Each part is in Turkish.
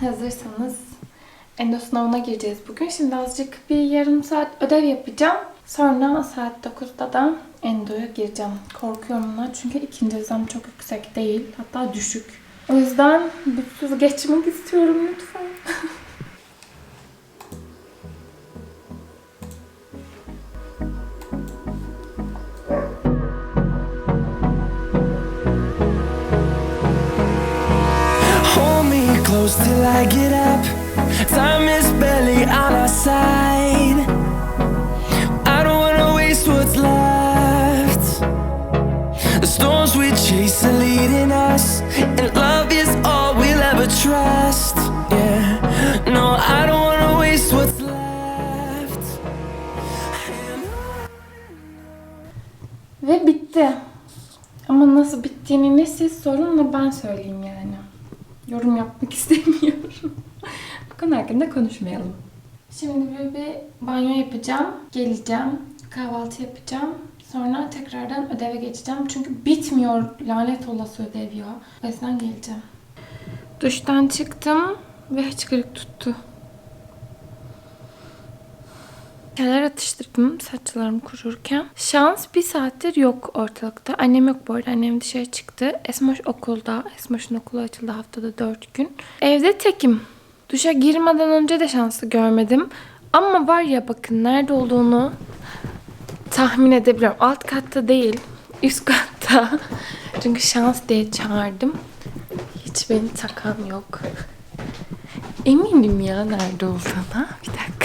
Hazırsanız endo sınavına gireceğiz bugün. Şimdi azıcık bir yarım saat ödev yapacağım. Sonra saat 9'da da endoya gireceğim. Korkuyorum buna çünkü ikinci vizem çok yüksek değil. Hatta düşük. O yüzden bütsüz geçmek istiyorum lütfen. storms we chase are leading us, and love is all we'll ever trust. Yeah, no, I don't wanna waste what's left. Ve bitti. Ama nasıl bittiğini ne siz sorun ne ben söyleyeyim yani. Yorum yapmak istemiyorum. Bu konu hakkında konuşmayalım. Şimdi böyle bir banyo yapacağım. Geleceğim. Kahvaltı yapacağım. Sonra tekrardan ödeve geçeceğim. Çünkü bitmiyor lanet olası ödev ya. O yüzden geleceğim. Duştan çıktım ve hıçkırık tuttu. Kenar atıştırdım saçlarım kururken. Şans bir saattir yok ortalıkta. Annem yok bu arada. Annem dışarı çıktı. Esmoş okulda. Esmoş'un okulu açıldı haftada 4 gün. Evde tekim. Duşa girmeden önce de şanslı görmedim. Ama var ya bakın nerede olduğunu tahmin edebiliyorum. Alt katta değil. Üst katta. Çünkü şans diye çağırdım. Hiç beni takan yok. Eminim ya nerede olduğuna. Bir dakika.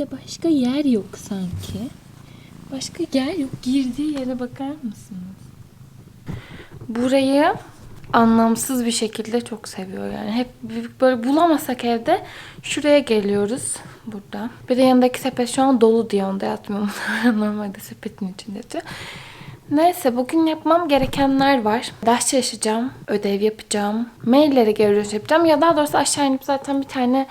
Evde başka yer yok sanki. Başka yer yok. Girdiği yere bakar mısınız? Burayı anlamsız bir şekilde çok seviyor yani. Hep böyle bulamasak evde şuraya geliyoruz burada. Bir de yanındaki sepet şu an dolu diye onda yatmıyorum. Normalde sepetin içinde yatıyor. Neyse bugün yapmam gerekenler var. Ders çalışacağım, ödev yapacağım, mailleri geri dönüş yapacağım ya daha doğrusu aşağı inip zaten bir tane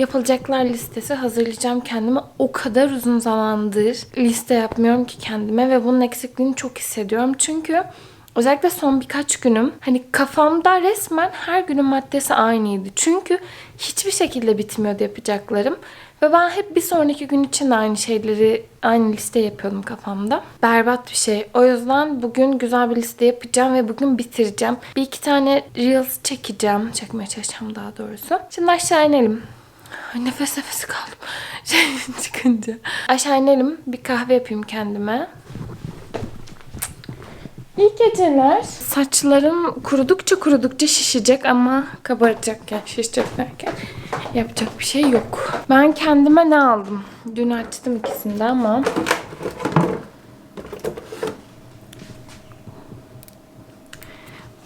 yapılacaklar listesi hazırlayacağım kendime. O kadar uzun zamandır liste yapmıyorum ki kendime ve bunun eksikliğini çok hissediyorum. Çünkü özellikle son birkaç günüm hani kafamda resmen her günün maddesi aynıydı. Çünkü hiçbir şekilde bitmiyordu yapacaklarım. Ve ben hep bir sonraki gün için aynı şeyleri, aynı liste yapıyordum kafamda. Berbat bir şey. O yüzden bugün güzel bir liste yapacağım ve bugün bitireceğim. Bir iki tane Reels çekeceğim. Çekmeye çalışacağım daha doğrusu. Şimdi aşağı inelim. Nefes nefesi kaldım. Şey çıkınca. Aşağı inelim. Bir kahve yapayım kendime. İyi geceler. Saçlarım kurudukça kurudukça şişecek ama kabaracak yani şişecek derken yapacak bir şey yok. Ben kendime ne aldım? Dün açtım ikisini de ama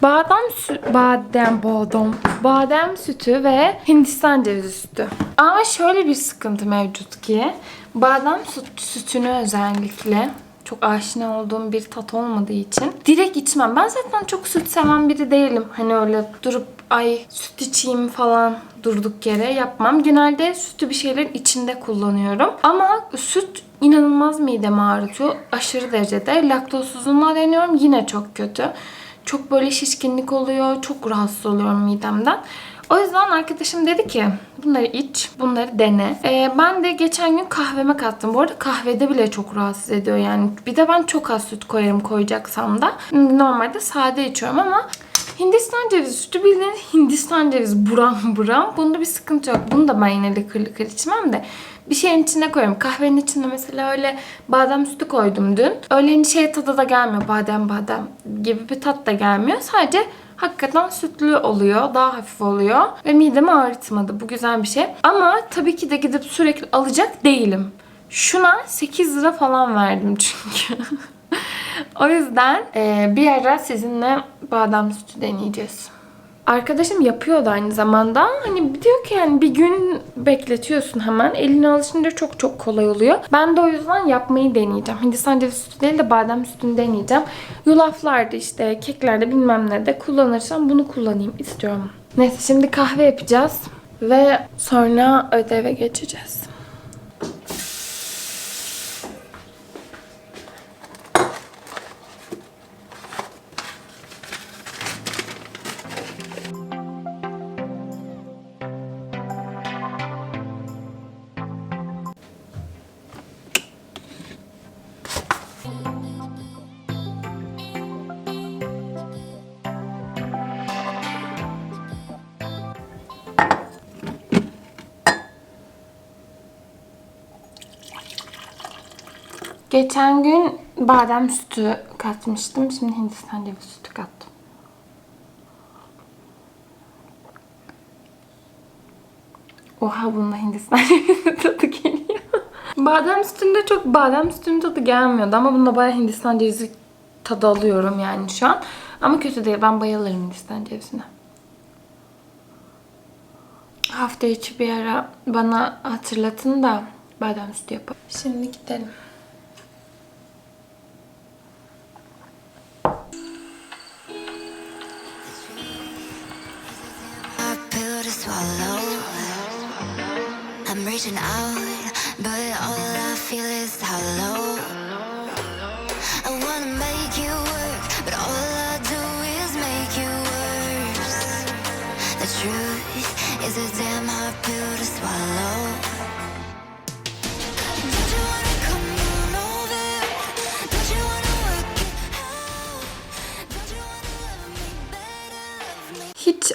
Badem sü badem badem badem sütü ve Hindistan cevizi sütü. Ama şöyle bir sıkıntı mevcut ki badem süt, sütünü özellikle çok aşina olduğum bir tat olmadığı için direkt içmem. Ben zaten çok süt seven biri değilim. Hani öyle durup ay süt içeyim falan durduk yere yapmam. Genelde sütü bir şeylerin içinde kullanıyorum. Ama süt inanılmaz midemi ağrıtıyor. Aşırı derecede. Laktozsuzluğuna deniyorum. Yine çok kötü. Çok böyle şişkinlik oluyor. Çok rahatsız oluyorum midemden. O yüzden arkadaşım dedi ki bunları iç, bunları dene. Ee, ben de geçen gün kahveme kattım. Bu arada kahvede bile çok rahatsız ediyor yani. Bir de ben çok az süt koyarım koyacaksam da. Normalde sade içiyorum ama Hindistan cevizi sütü bildiğiniz Hindistan cevizi buram buram. Bunda bir sıkıntı yok. Bunu da ben yine lıkır lıkır içmem de. Bir şeyin içine koyuyorum. Kahvenin içinde mesela öyle badem sütü koydum dün. Öyle şey tadı da gelmiyor. Badem badem gibi bir tat da gelmiyor. Sadece hakikaten sütlü oluyor. Daha hafif oluyor. Ve midemi ağrıtmadı. Bu güzel bir şey. Ama tabii ki de gidip sürekli alacak değilim. Şuna 8 lira falan verdim çünkü. o yüzden e, bir ara sizinle badem sütü deneyeceğiz. Arkadaşım yapıyordu aynı zamanda. Hani diyor ki yani bir gün bekletiyorsun hemen. Eline alışınca çok çok kolay oluyor. Ben de o yüzden yapmayı deneyeceğim. Hindistan cevizi sütü değil de badem sütünü deneyeceğim. Yulaflarda işte keklerde bilmem ne de kullanırsam bunu kullanayım istiyorum. Neyse şimdi kahve yapacağız. Ve sonra ödeve geçeceğiz. Geçen gün badem sütü katmıştım. Şimdi Hindistan cevizi sütü kattım. Oha bunda Hindistan cevizi tadı geliyor. badem sütünde çok badem sütünün tadı gelmiyordu ama bunda bayağı Hindistan cevizi tadı alıyorum yani şu an. Ama kötü değil. Ben bayılırım Hindistan cevizine. Hafta içi bir ara bana hatırlatın da badem sütü yapalım. Şimdi gidelim. Swallow. I'm reaching out, but all I feel is hollow. I wanna make you work, but all I do is make you worse. The truth is a damn hard pill to swallow. Hiç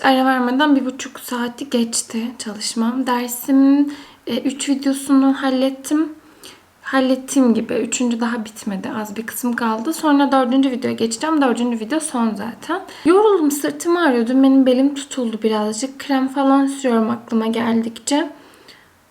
bir buçuk saati geçti çalışmam. Dersimin 3 videosunu hallettim. Hallettiğim gibi. Üçüncü daha bitmedi. Az bir kısım kaldı. Sonra dördüncü videoya geçeceğim. Dördüncü video son zaten. Yoruldum. Sırtım ağrıyor. Dün benim belim tutuldu birazcık. Krem falan sürüyorum aklıma geldikçe.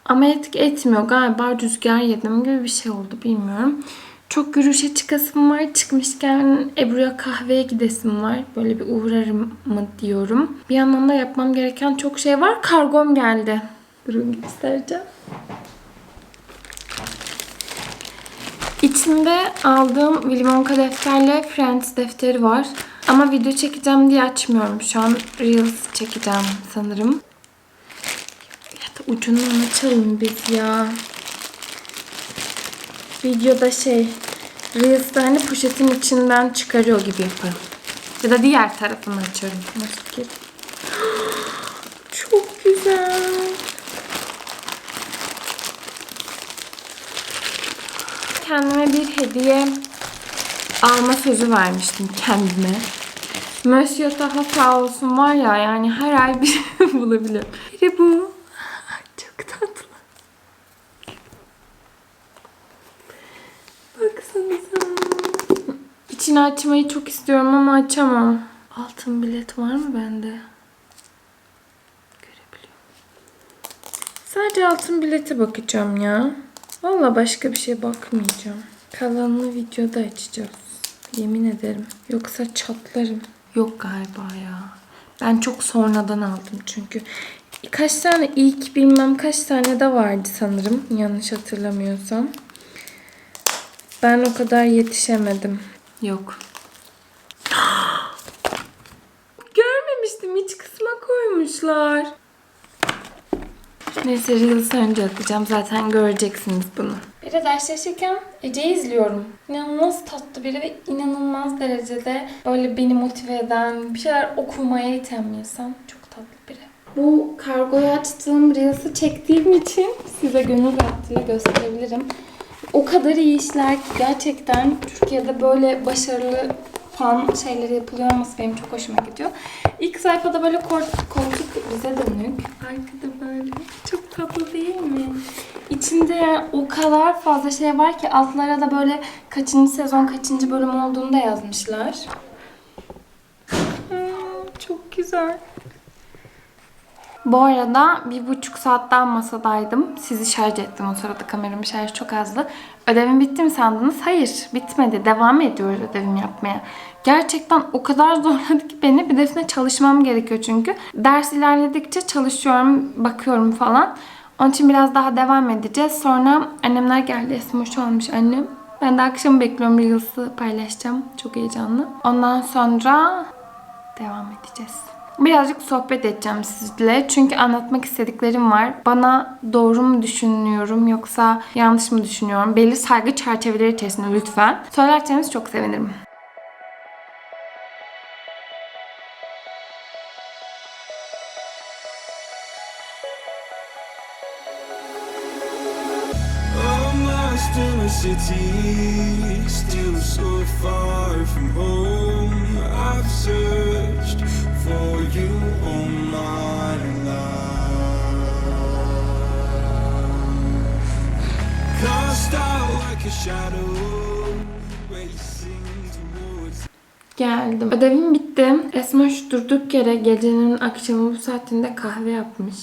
Ama etki etmiyor. Galiba rüzgar yedim gibi bir şey oldu. Bilmiyorum. Çok yürüyüşe çıkasım var. Çıkmışken Ebru'ya kahveye gidesim var. Böyle bir uğrarım mı diyorum. Bir yandan da yapmam gereken çok şey var. Kargom geldi. Durun göstereceğim. İçinde aldığım Willy Wonka defterle Friends defteri var. Ama video çekeceğim diye açmıyorum. Şu an Reels çekeceğim sanırım. Ya da ucundan açalım biz ya. Videoda şey Reels'ta hani poşetin içinden çıkarıyor gibi yaparım. Ya da diğer tarafını açarım. Nasıl ki? Çok güzel. Kendime bir hediye alma sözü vermiştim kendime. Monsieur Taha sağ olsun var ya yani her ay bir bulabiliyorum. Biri bu. Çok tatlı. İçini açmayı çok istiyorum ama açamam. Altın bilet var mı bende? Sadece altın bilete bakacağım ya. Valla başka bir şey bakmayacağım. Kalanını videoda açacağız. Yemin ederim. Yoksa çatlarım. Yok galiba ya. Ben çok sonradan aldım çünkü. Kaç tane ilk bilmem kaç tane de vardı sanırım. Yanlış hatırlamıyorsam. Ben o kadar yetişemedim. Yok. Görmemiştim. İç kısma koymuşlar. Neyse Reels önce atacağım. Zaten göreceksiniz bunu. Bir de dersleşirken Ece'yi izliyorum. İnanılmaz tatlı biri ve inanılmaz derecede böyle beni motive eden, bir şeyler okumaya iten bir insan. Çok tatlı biri. Bu kargoyu açtığım Reels'ı çektiğim için size gönül rahatlığıyla gösterebilirim. O kadar iyi işler ki gerçekten Türkiye'de böyle başarılı fan şeyleri yapılıyor olması benim çok hoşuma gidiyor. İlk sayfada böyle kol- koltuk bize dönük. Arkada böyle. Çok tatlı değil mi? İçinde o kadar fazla şey var ki altlara da böyle kaçıncı sezon kaçıncı bölüm olduğunu da yazmışlar. Hmm, çok güzel. Bu arada bir buçuk saat daha masadaydım. Sizi şarj ettim o sırada kameramın şarjı çok azdı. Ödevim bitti mi sandınız? Hayır bitmedi. Devam ediyoruz ödevimi yapmaya. Gerçekten o kadar zorladı ki beni. Bir defne çalışmam gerekiyor çünkü. Ders ilerledikçe çalışıyorum, bakıyorum falan. Onun için biraz daha devam edeceğiz. Sonra annemler geldi. Esmoş olmuş annem. Ben de akşam bekliyorum. Reels'ı paylaşacağım. Çok heyecanlı. Ondan sonra devam edeceğiz. Birazcık sohbet edeceğim sizle. Çünkü anlatmak istediklerim var. Bana doğru mu düşünüyorum yoksa yanlış mı düşünüyorum? Belli saygı çerçeveleri içerisinde lütfen. Söylerseniz çok sevinirim. City, still so far from home. Geldim. Ödevim bitti. Esmoş durduk yere gecenin akşamı bu saatinde kahve yapmış.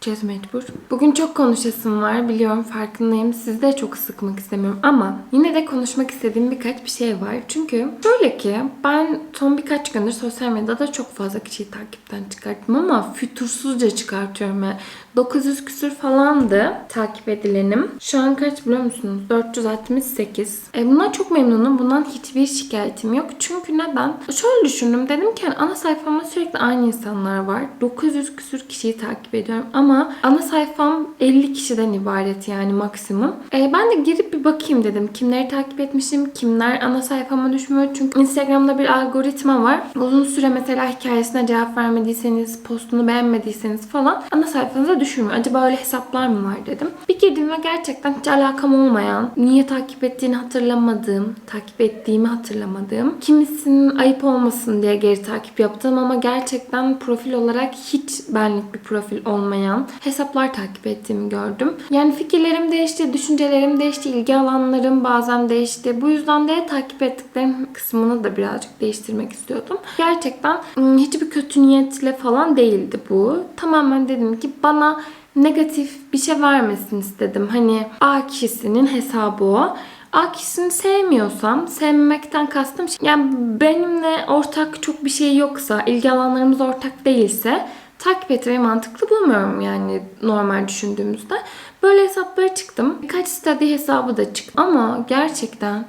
Çez mecbur. Bugün çok konuşasım var. Biliyorum farkındayım. Sizi de çok sıkmak istemiyorum. Ama yine de konuşmak istediğim birkaç bir şey var. Çünkü şöyle ki ben son birkaç gündür sosyal medyada çok fazla kişiyi takipten çıkarttım ama fütursuzca çıkartıyorum. Yani 900 küsür falandı takip edilenim. Şu an kaç biliyor musunuz? 468. E bundan çok memnunum. Bundan hiçbir şikayetim yok. Çünkü neden? Şöyle düşündüm. Dedim ki hani ana sayfamda sürekli aynı insanlar var. 900 küsür kişiyi takip ediyorum. Ama ana sayfam 50 kişiden ibaret yani maksimum. E ben de girip bir bakayım dedim. Kimleri takip etmişim, kimler ana sayfama düşmüyor. Çünkü Instagram'da bir algoritma var. Uzun süre mesela hikayesine cevap vermediyseniz, postunu beğenmediyseniz falan ana sayfanıza düşürmüyor. Acaba öyle hesaplar mı var dedim. Bir girdim ve gerçekten hiç alakam olmayan, niye takip ettiğini hatırlamadığım, takip ettiğimi hatırlamadığım, kimisinin ayıp olmasın diye geri takip yaptığım ama gerçekten profil olarak hiç benlik bir profil olmayan hesaplar takip ettiğimi gördüm. Yani fikirlerim değişti, düşüncelerim değişti, ilgi alanlarım bazen değişti. Bu yüzden de takip ettiklerim kısmını da birazcık değiştirmek istiyordum. Gerçekten ım, hiçbir kötü niyetle falan değildi bu. Tamamen dedim ki bana negatif bir şey vermesin istedim. Hani A kişisinin hesabı o. A kişisini sevmiyorsam, sevmemekten kastım şey- yani benimle ortak çok bir şey yoksa, ilgi alanlarımız ortak değilse takip etmeyi mantıklı bulmuyorum yani normal düşündüğümüzde. Böyle hesaplara çıktım. Birkaç study hesabı da çıktı. Ama gerçekten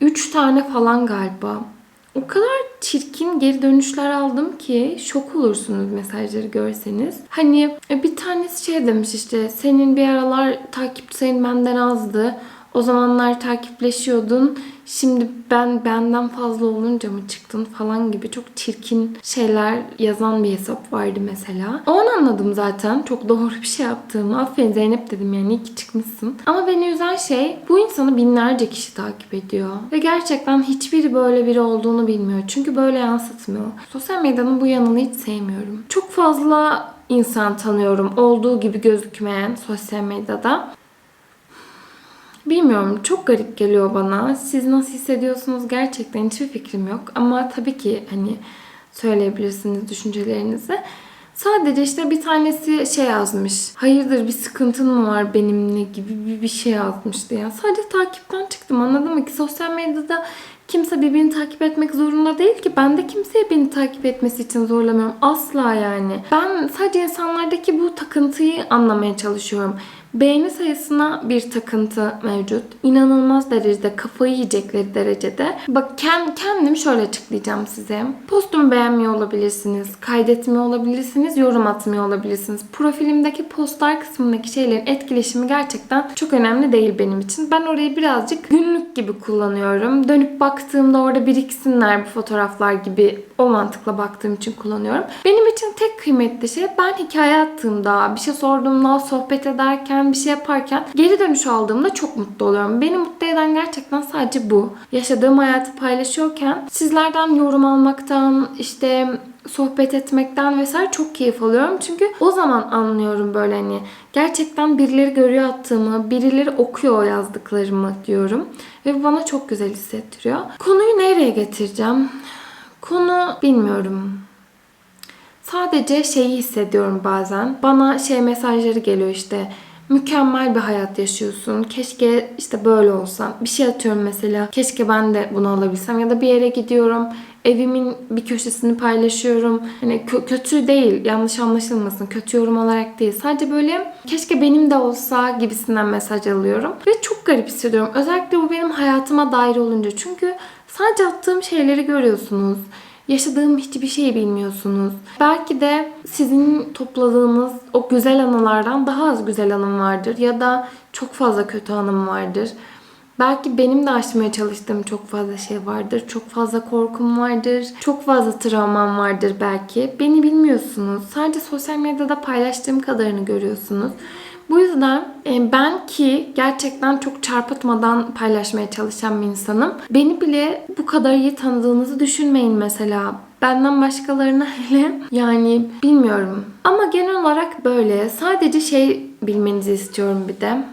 3 tane falan galiba. O kadar çirkin geri dönüşler aldım ki şok olursunuz mesajları görseniz. Hani e, bir tanesi şey demiş işte senin bir aralar takip sayın benden azdı. O zamanlar takipleşiyordun. Şimdi ben benden fazla olunca mı çıktın falan gibi çok çirkin şeyler yazan bir hesap vardı mesela. O an anladım zaten. Çok doğru bir şey yaptığımı. Aferin Zeynep dedim yani iyi ki çıkmışsın. Ama beni üzen şey bu insanı binlerce kişi takip ediyor. Ve gerçekten hiçbiri böyle biri olduğunu bilmiyor. Çünkü böyle yansıtmıyor. Sosyal medyanın bu yanını hiç sevmiyorum. Çok fazla insan tanıyorum olduğu gibi gözükmeyen sosyal medyada. Bilmiyorum çok garip geliyor bana. Siz nasıl hissediyorsunuz gerçekten hiçbir fikrim yok. Ama tabii ki hani söyleyebilirsiniz düşüncelerinizi. Sadece işte bir tanesi şey yazmış. Hayırdır bir sıkıntın mı var benimle gibi bir, şey yazmıştı ya. Sadece takipten çıktım anladın mı ki sosyal medyada kimse birbirini takip etmek zorunda değil ki. Ben de kimseye beni takip etmesi için zorlamıyorum. Asla yani. Ben sadece insanlardaki bu takıntıyı anlamaya çalışıyorum. Beğeni sayısına bir takıntı mevcut. İnanılmaz derecede kafayı yiyecekleri derecede. Bak kend- kendim şöyle açıklayacağım size. Postumu beğenmiyor olabilirsiniz, kaydetmiyor olabilirsiniz, yorum atmıyor olabilirsiniz. Profilimdeki postlar kısmındaki şeylerin etkileşimi gerçekten çok önemli değil benim için. Ben orayı birazcık günlük gibi kullanıyorum. Dönüp baktığımda orada biriksinler bu fotoğraflar gibi o mantıkla baktığım için kullanıyorum. Benim için tek kıymetli şey ben hikaye attığımda, bir şey sorduğumda, sohbet ederken, bir şey yaparken geri dönüş aldığımda çok mutlu oluyorum. Beni mutlu eden gerçekten sadece bu. Yaşadığım hayatı paylaşıyorken sizlerden yorum almaktan, işte sohbet etmekten vesaire çok keyif alıyorum. Çünkü o zaman anlıyorum böyle hani gerçekten birileri görüyor attığımı, birileri okuyor yazdıklarımı diyorum. Ve bu bana çok güzel hissettiriyor. Konuyu nereye getireceğim? Konu bilmiyorum. Sadece şeyi hissediyorum bazen. Bana şey mesajları geliyor işte. Mükemmel bir hayat yaşıyorsun. Keşke işte böyle olsam. Bir şey atıyorum mesela. Keşke ben de bunu alabilsem. Ya da bir yere gidiyorum. Evimin bir köşesini paylaşıyorum. Hani kö- kötü değil. Yanlış anlaşılmasın. Kötü yorum olarak değil. Sadece böyle keşke benim de olsa gibisinden mesaj alıyorum. Ve çok garip hissediyorum. Özellikle bu benim hayatıma dair olunca. Çünkü sadece attığım şeyleri görüyorsunuz. Yaşadığım hiçbir şeyi bilmiyorsunuz. Belki de sizin topladığınız o güzel anılardan daha az güzel anım vardır. Ya da çok fazla kötü anım vardır. Belki benim de aşmaya çalıştığım çok fazla şey vardır. Çok fazla korkum vardır. Çok fazla travmam vardır belki. Beni bilmiyorsunuz. Sadece sosyal medyada paylaştığım kadarını görüyorsunuz. Bu yüzden e, ben ki gerçekten çok çarpıtmadan paylaşmaya çalışan bir insanım. Beni bile bu kadar iyi tanıdığınızı düşünmeyin mesela. Benden başkalarına hele yani bilmiyorum. Ama genel olarak böyle. Sadece şey bilmenizi istiyorum bir de.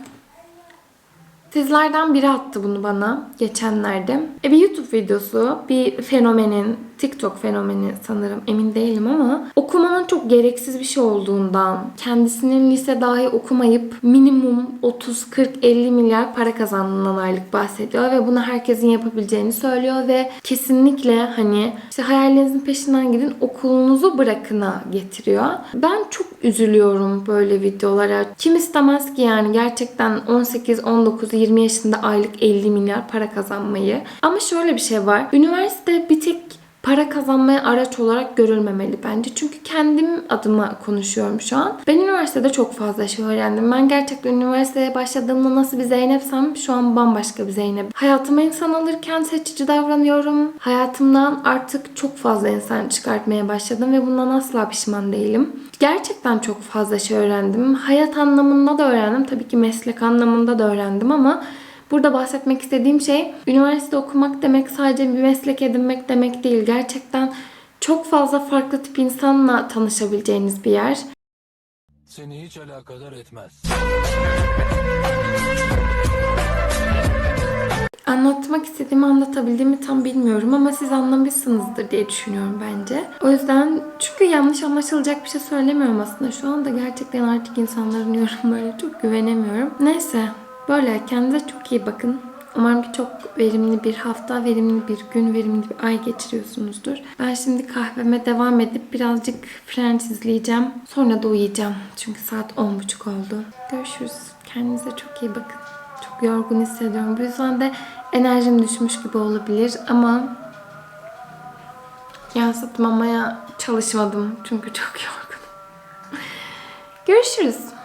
Sizlerden biri attı bunu bana geçenlerde. E, bir YouTube videosu bir fenomenin, TikTok fenomeni sanırım emin değilim ama okumanın çok gereksiz bir şey olduğundan, kendisinin lise dahi okumayıp minimum 30, 40, 50 milyar para kazandığından aylık bahsediyor ve bunu herkesin yapabileceğini söylüyor ve kesinlikle hani işte hayallerinizin peşinden gidin okulunuzu bırakına getiriyor. Ben çok üzülüyorum böyle videolara. Kim istemez ki yani gerçekten 18, 19, 20 yaşında aylık 50 milyar para kazanmayı. Ama şöyle bir şey var. Üniversite bir tek para kazanmaya araç olarak görülmemeli bence. Çünkü kendim adıma konuşuyorum şu an. Ben üniversitede çok fazla şey öğrendim. Ben gerçekten üniversiteye başladığımda nasıl bir Zeynep'sem şu an bambaşka bir Zeynep. Hayatıma insan alırken seçici davranıyorum. Hayatımdan artık çok fazla insan çıkartmaya başladım ve bundan asla pişman değilim. Gerçekten çok fazla şey öğrendim. Hayat anlamında da öğrendim. Tabii ki meslek anlamında da öğrendim ama Burada bahsetmek istediğim şey üniversite okumak demek sadece bir meslek edinmek demek değil. Gerçekten çok fazla farklı tip insanla tanışabileceğiniz bir yer. Seni hiç alakadar etmez. Anlatmak istediğimi anlatabildiğimi tam bilmiyorum ama siz anlamışsınızdır diye düşünüyorum bence. O yüzden çünkü yanlış anlaşılacak bir şey söylemiyorum aslında. Şu anda gerçekten artık insanların yorumlarına çok güvenemiyorum. Neyse böyle kendinize çok iyi bakın. Umarım ki çok verimli bir hafta, verimli bir gün, verimli bir ay geçiriyorsunuzdur. Ben şimdi kahveme devam edip birazcık Friends izleyeceğim. Sonra da uyuyacağım. Çünkü saat 10.30 oldu. Görüşürüz. Kendinize çok iyi bakın. Çok yorgun hissediyorum. Bu yüzden de enerjim düşmüş gibi olabilir ama yansıtmamaya çalışmadım. Çünkü çok yorgunum. Görüşürüz.